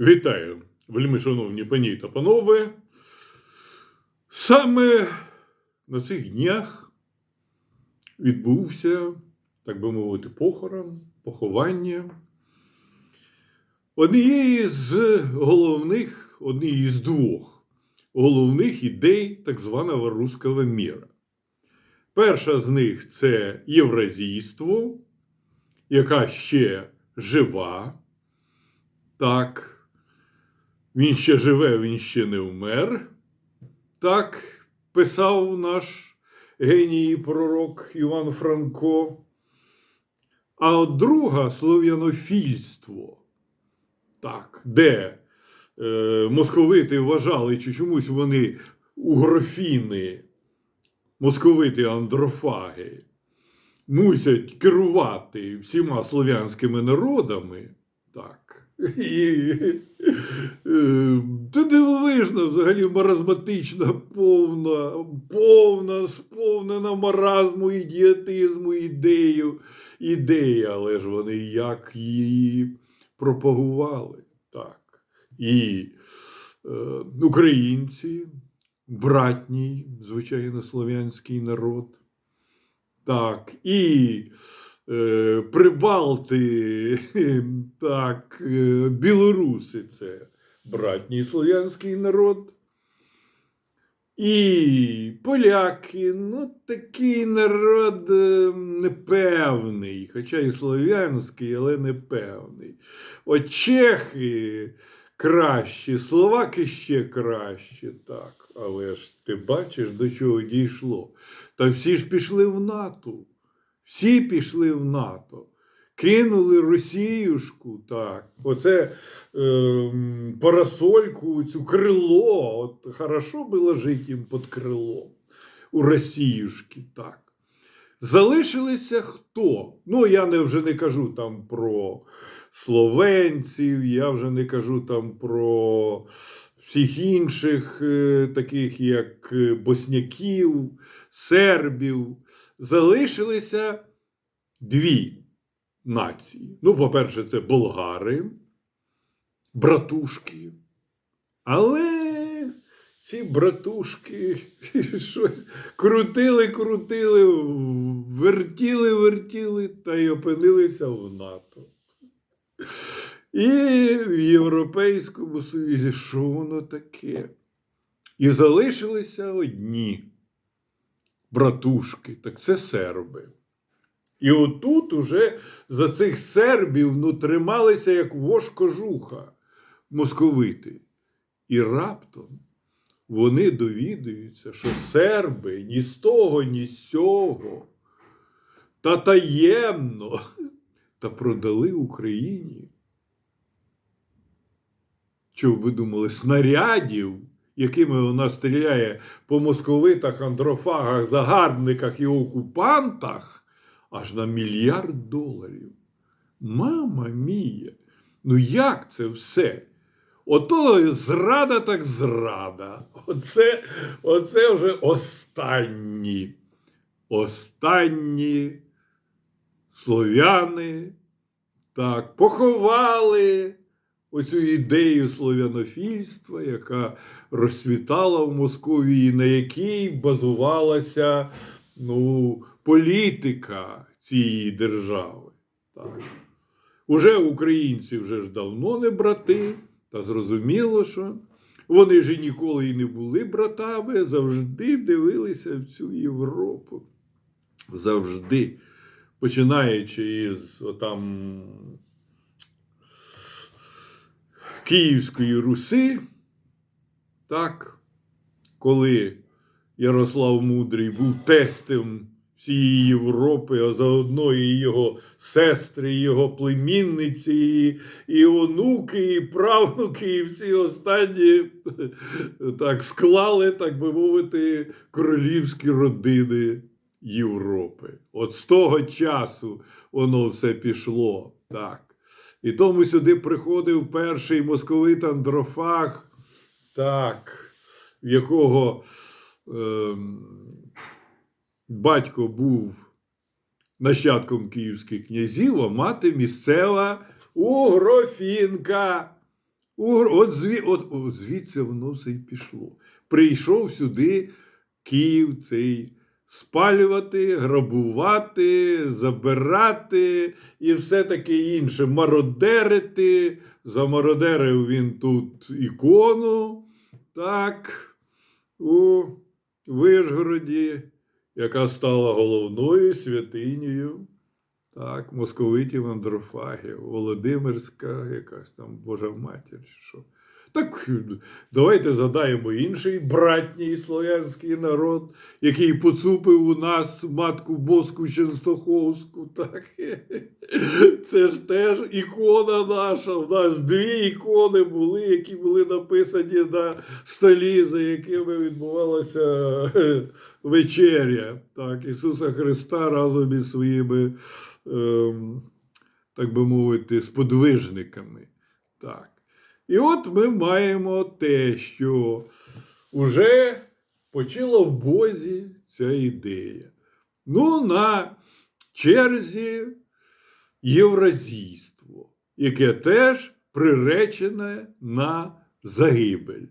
Вітаю, вельми шановні пані та панове. Саме на цих днях відбувся, так би мовити, похорон, поховання однієї з головних, однієї з двох головних ідей так званого руського міра. Перша з них це євразійство, яка ще жива. Так, він ще живе, він ще не вмер. Так писав наш геній пророк Іван Франко. А от друга слов'янофільство, так, де е, московити вважали, чи чомусь вони угрофіни, московити андрофаги, мусять керувати всіма слов'янськими народами. Так. І це дивовижно, взагалі маразматична, повна, повна, сповнена маразму, ідіотизму, ідею, ідея, але ж вони як її пропагували. Так. І е, українці, братній, звичайно, слов'янський народ. Так, і Прибалти, так, е, білоруси це братній слов'янський народ. І поляки, ну такий народ е, непевний, хоча і слов'янський, але непевний. От чехи кращі, словаки ще краще, так. Але ж ти бачиш, до чого дійшло. Та всі ж пішли в НАТО. Всі пішли в НАТО. Кинули Росіюшку, так. Оце е, парасольку, цю крило. От хорошо було жити їм під крилом. У Росіюшки, так. Залишилися хто? Ну, я не, вже не кажу там про словенців, я вже не кажу там про всіх інших, е, таких як е, босняків, сербів. Залишилися дві нації. Ну, по-перше, це болгари, братушки. Але ці братушки щось крутили, крутили, вертіли, вертіли та й опинилися в НАТО. І в Європейському Союзі, що воно таке? І залишилися одні братушки, так це серби. І отут уже за цих сербів ну, трималися як вож кожуха московити. І раптом вони довідуються, що серби ні з того, ні з цього, та таємно та продали Україні. Що ви думали, снарядів, якими вона стріляє по московитах, андрофагах, загарбниках і окупантах, аж на мільярд доларів. Мама мія, ну як це все? Ото зрада так зрада. Оце, оце вже останні. Останні слов'яни так поховали оцю ідею слов'янофільства, яка розцвітала в Московії, на якій базувалася ну, політика цієї держави. Так. Уже українці вже ж давно не брати, та зрозуміло, що вони ж ніколи і не були братами, завжди дивилися в цю Європу. Завжди. Починаючи із отам Київської Руси, так, коли Ярослав Мудрий був тестем всієї Європи, а заодно і його сестри, і його племінниці, і, і онуки, і правнуки, і всі останні так склали, так би мовити, королівські родини Європи. От з того часу воно все пішло. так. І тому сюди приходив перший московит Андрофаг, так, в якого е, батько був нащадком київських князів, а мати місцева угрофінка. У- От, зві, от, от звідси воно все й пішло. Прийшов сюди Київ цей спалювати, грабувати, забирати і все таке інше, мародерити. Замародерив він тут ікону, так, у Вишгороді, яка стала головною святинею. Так, московитів Андрофагів, Володимирська, якась там Божа матір. чи Що. Так давайте задаємо інший братній слов'янський народ, який поцупив у нас матку Боску Ченстоховську. Так. Це ж теж ікона наша. У нас дві ікони були, які були написані на столі, за якими відбувалася вечеря. Так, Ісуса Христа разом із своїми, ем, так би мовити, сподвижниками. Так. І от ми маємо те, що вже почала в Бозі ця ідея. Ну, на черзі євразійство, яке теж приречене на загибель.